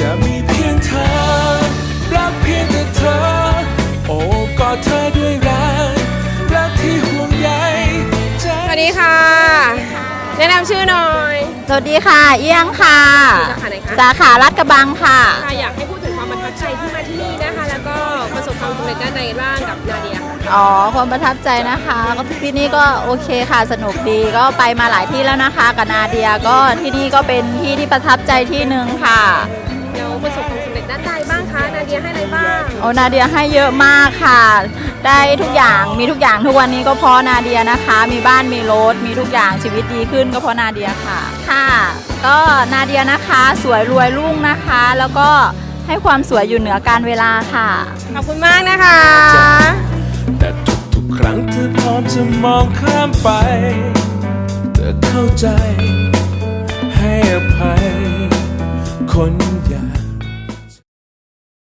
จะมีเพียงเธอ รักเพียงแต่เธอ โอ้กอดเธอด้วยรัก รักที่ห่วงใยใจ สวัสดีค่ะ แนะนำชื่อหน่อย สวัสดีค่ะ เอี้ยงค่ะ สาขาไหนคะ สาขารัดกระบังค่ะ ค่ะอยากให้พูดถึงความประทับใจที่มาที่นี่นะคะ แล้วก็ประสบความสำเร็จด้านใดบ้างกับนาเดียค่ะอ๋อ ความประทับใจนะคะก็ที่นี่ก็โอเคค่ะ สนุกดี ก็ไปมาหลายที่แล้วนะคะ กับนาเดียก็ที่นี่ก็เป็นที่ที่ประทับใจที่หนึ่งค่ะ แล้วประสบความสำเร็จด้านใดบ้างคะนาเดียให้อะไรบ้างโอ้นาเดียให้เยอะมากค่ะ ได้ทุกอย่างมีทุกอย่างทุกวันนี้ก็เพราะนาเดียนะคะ มีบ้านมีรถมีทุกอย่างชีวิตดีขึ้นก็เพราะนาเดียค่ะค่ะ ก็นาเดียนะคะสวยรวยรุ่งนะคะ แล้วก็ให้ความสวยอยู่เหนือการเวลาค่ะ ขอบคุณมากนะคะ แต่ทุกๆครั้งเธอพร้อมจะมองข้ามไปเธอเข้าใจให้อภัยคน อย่าง